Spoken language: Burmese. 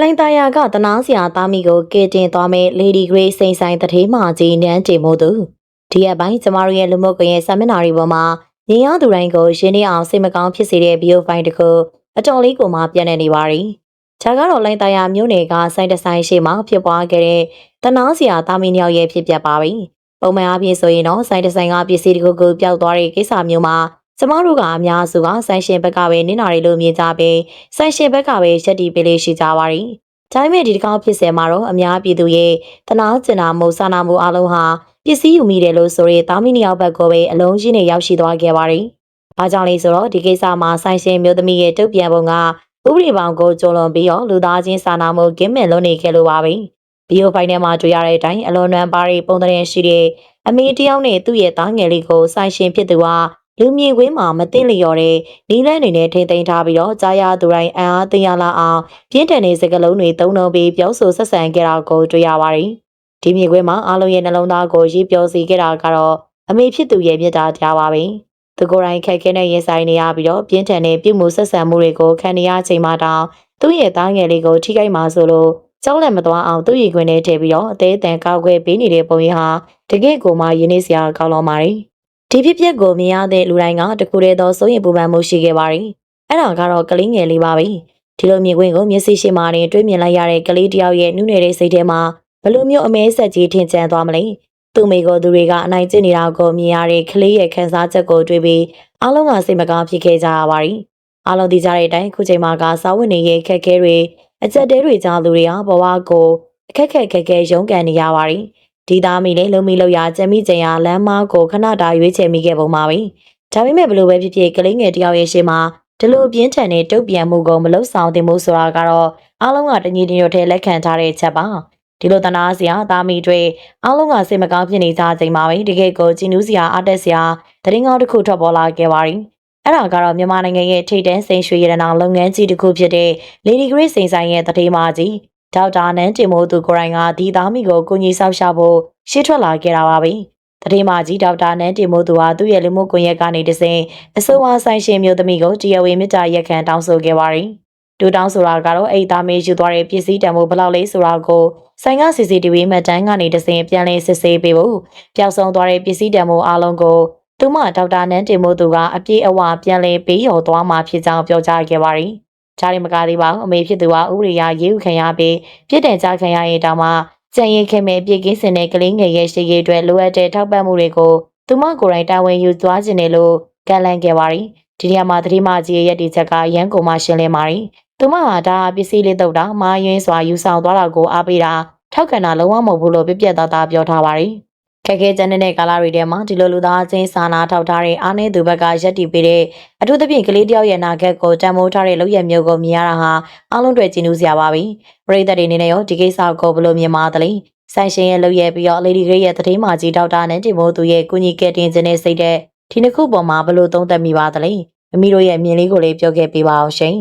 လိုင်တာယာကတနာစရာသားမိကိုကဲတင်သွားမဲ့ Lady Grace စိန်ဆိုင်တထေးမကြီးနန်းတင်မို့သူဒီရက်ပိုင်းကျမတို့ရဲ့လူမှုကွန်ရက်ဆာမျက်နှာတွေပေါ်မှာညီရသူတိုင်းကိုရှင်းနေအောင်စိတ်မကောင်းဖြစ်စေတဲ့ဗီဒီယိုဖိုင်တစ်ခုအတော်လေးကိုမှပြန့်နေနေပါရီ။ခြာကတော့လိုင်တာယာမြို့နယ်ကစိုင်းတဆိုင်ရှိမှဖြစ်ပွားခဲ့တဲ့တနာစရာသားမိနှစ်ယောက်ရဲ့ဖြစ်ပျက်ပါပြီ။ပုံမှန်အားဖြင့်ဆိုရင်တော့စိုင်းတဆိုင်ကပစ္စည်းတစ်ခုခုပျောက်သွားတဲ့ကိစ္စမျိုးမှာ ကျမတို့ကအများစုကဆိုင်ရှင်ဘက်ကပဲနင်နာရီလို့မြင်ကြပြီးဆိုင်ရှင်ဘက်ကပဲရက်တီပေးလေးရှိကြပါရီ။ဒါပေမဲ့ဒီတစ်ခေါက်ဖြစ်စဲမှာတော့အများပြည်သူရဲ့တနာကျင်နာမှုစာနာမှုအလုံးဟာပစ္စည်းယူမိတယ်လို့ဆိုရဲတာမီနှစ်ယောက်ဘက်ကိုပဲအလုံးကြီးနဲ့ရောက်ရှိသွားခဲ့ပါရီ။ဘာကြောင့်လဲဆိုတော့ဒီကိစ္စမှာဆိုင်ရှင်မျိုးသမီးရဲ့တုတ်ပြန်ပုံကဥပဒေပေါင်းကိုကျော်လွန်ပြီးတော့လူသားချင်းစာနာမှုကင်းမဲ့လွန်နေခဲ့လို့ပါပဲ။ဗီဒီယိုဖိုင်ထဲမှာတွေ့ရတဲ့အတိုင်းအလွန်နွမ်းပါရီပုံသဏ္ဍာန်ရှိတဲ့အမေတယောက်နဲ့သူ့ရဲ့သားငယ်လေးကိုဆိုင်ရှင်ဖြစ်သူက လူမြင်ကွင်းမှာမသိလျော်တဲ့နီးလန်းနေနဲ့ထိမ့်သိမ်းထားပြီးတော့ကြားရသူတိုင်းအံ့အားသင်ရလာအောင်ပြင်းထန်တဲ့စကားလုံးတွေသုံးနှုန်းပြီးပြောဆိုဆက်ဆံခဲ့တာကိုတွေ့ရပါတယ်။ဒီမြင်ကွင်းမှာအားလုံးရဲ့နှလုံးသားကိုရေးပြောစီခဲ့တာကတော့အမေဖြစ်သူရဲ့မြတ်တာကြားပါပဲ။သူကိုယ်တိုင်ခက်ခဲနဲ့ရင်ဆိုင်နေရပြီးတော့ပြင်းထန်တဲ့ပြုမှုဆက်ဆံမှုတွေကိုခံနေရချိန်မှာတောင်သူ့ရဲ့သားငယ်လေးကိုထိခိုက်မှာဆိုလို့ကြောက်လက်မသွားအောင်သူ့ရင်ခွင်ထဲထည့်ပြီးတော့အသေးအတန်ကောက်ွယ်ပေးနေတဲ့ပုံရိပ်ဟာတကယ့်ကိုမှရင်းနှီးစရာကောင်းလောပါတယ်။ ဒီဖြစ်ပျက်ကိုမြင်ရတဲ့လူတိုင်းကတခုတည်းသောစိုးရင်ပူပန်မှုရှိခဲ့ပါတယ်။အဲ့ဒါကတော့ကလေးငယ်လေးပါပဲ။ဒီလိုမြင်ကွင်းကိုမျက်စိရှိမှနဲ့တွေ့မြင်လိုက်ရတဲ့ကလေးတစ်ယောက်ရဲ့နုနယ်တဲ့စိတ်ထဲမှာဘလို့မျိုးအမဲဆက်ကြီးထင်ကျန်သွားမလဲ။သူ့မိကိုသူတွေကအနိုင်ကျင့်နေတာကိုမြင်ရတဲ့ကလေးရဲ့ခံစားချက်ကိုတွေ့ပြီးအားလုံးကစိတ်မကောင်းဖြစ်ခဲ့ကြရပါတယ်။အားလုံးသိကြတဲ့အတိုင်းခုချိန်မှာကစားဝတ်နေရေးခက်ခဲတွေအကြက်တဲတွေကြားလူတွေဟာဘဝကိုအခက်ခက်ခက်ခဲရုန်းကန်နေရပါတယ်။ ဒီသားမိလေးလုံမီလောက်ရကြံမိကြံရလမ်းမကိုခဏတာရွေးချယ်မိခဲ့ပုံပါပဲ။ဒါပေမဲ့ဘလို့ပဲဖြစ်ဖြစ်ကလေးငယ်တယောက်ရဲ့ရှေ့မှာဒီလိုပြင်းထန်တဲ့တုတ်ပြန်မှုကိုမလုံဆောင်သင့်မှုဆိုတာကတော့အားလုံးကတညီတညွတ်ထဲလက်ခံထားတဲ့ချက်ပါ။ဒီလိုတနာစရာသားမိတွေအားလုံးကစိတ်မကောင်းဖြစ်နေကြချိန်မှာပဲတကယ်ကိုဂျင်းနူးစရာအတက်စရာတရင်ကောင်းတစ်ခုထွက်ပေါ်လာခဲ့ပါရီ။အဲ့ဒါကတော့မြန်မာနိုင်ငံရဲ့ထိပ်တန်းစိန်ရွှေရတနာလုပ်ငန်းကြီးတစ်ခုဖြစ်တဲ့ Lady Grace စိန်ဆိုင်ရဲ့တတိမာကြီး ဒေါက်တာနန်းတင်မိုးသူကိုယ်တိုင်ကဒီသားမိကိုကိုကြီးဆောက်ရှာဖို့ရှေ့ထွက်လာခဲ့တာပါပဲ။တတိမာကြီးဒေါက်တာနန်းတင်မိုးသူဟာသူ့ရဲ့လူမှုကွန်ရက်ကနေတဆင့်အဆိုအဝါဆိုင်ရှင်မျိုးသမီးကိုတရားဝင်မြစ်တာရက်ခံတောင်းဆိုခဲ့ပါရီ။တူတောင်းဆိုတာကတော့အိတ်သားမေးယူသွားတဲ့ပစ္စည်းတံမိုးဘယ်လောက်လဲဆိုတာကိုဆိုင်က CCTV မှတ်တမ်းကနေတဆင့်ပြန်လည်စစ်ဆေးပေးဖို့ပျောက်ဆုံးသွားတဲ့ပစ္စည်းတံမိုးအလုံးကိုသူမဒေါက်တာနန်းတင်မိုးသူကအပြည့်အဝပြန်လည်ပေးရော်သွားမှာဖြစ်ကြောင်းပြောကြားခဲ့ပါရီ။ ကြားရမကားသေးပါဘူးအမေဖြစ်သူကဥပဒေရရေးဥခံရပြီးပြစ်ဒဏ်ကြခံရရင်တောင်မှကြံရင်ခင်မဲ့ပြည်ကင်းစင်တဲ့ကလေးငယ်ရဲ့ရှိရေးအတွက်လိုအပ်တဲ့ထောက်ပံ့မှုတွေကိုသူမကိုယ်တိုင်တာဝန်ယူသွားခြင်းတယ်လို့ကန့်လန့်ခဲ့ပါရီဒီနေရာမှာသတိမကြီးရဲ့ရည်တည်ချက်ကရန်ကုန်မှရှင်းလင်းပါရီသူမဟာဒါပစ္စည်းလေးတုတ်တာမာယွင်းစွာယူဆောင်သွားတာကိုအားပေးတာထောက်ခံတာလုံးဝမဟုတ်ဘူးလို့ပြပြသားသားပြောထားပါရီ ခက်ခဲကြမ်းတဲ့ကာလတွေထဲမှာဒီလိုလူသားချင်းစာနာထောက်ထားတဲ့အားနည်းသူဘက်ကရက်တီပေးတဲ့အထူးသဖြင့်ကလေးတယောက်ရဲ့နာဂတ်ကိုတံမိုးထားတဲ့လုပ်ရမျိုးကိုမြင်ရတာဟာအားလုံးတွေ့ကြည်နူးစရာပါပဲပရိသတ်တွေအနေနဲ့ရောဒီကိစ္စကိုဘယ်လိုမြင်ပါသလဲဆိုင်ရှင်ရဲ့လုပ်ရပြီးတော့ Lady Grey ရဲ့သတင်းမာကြီးဒေါက်တာနဲ့တင်မိုးသူရဲ့ကုညီကဲတင်ခြင်းနဲ့စိတ်တဲ့ဒီနှစ်ခုပေါ်မှာဘယ်လိုသုံးသပ်မိပါသလဲမမီတို့ရဲ့အမြင်လေးကိုလည်းပြောခဲ့ပေးပါအောင်ရှင်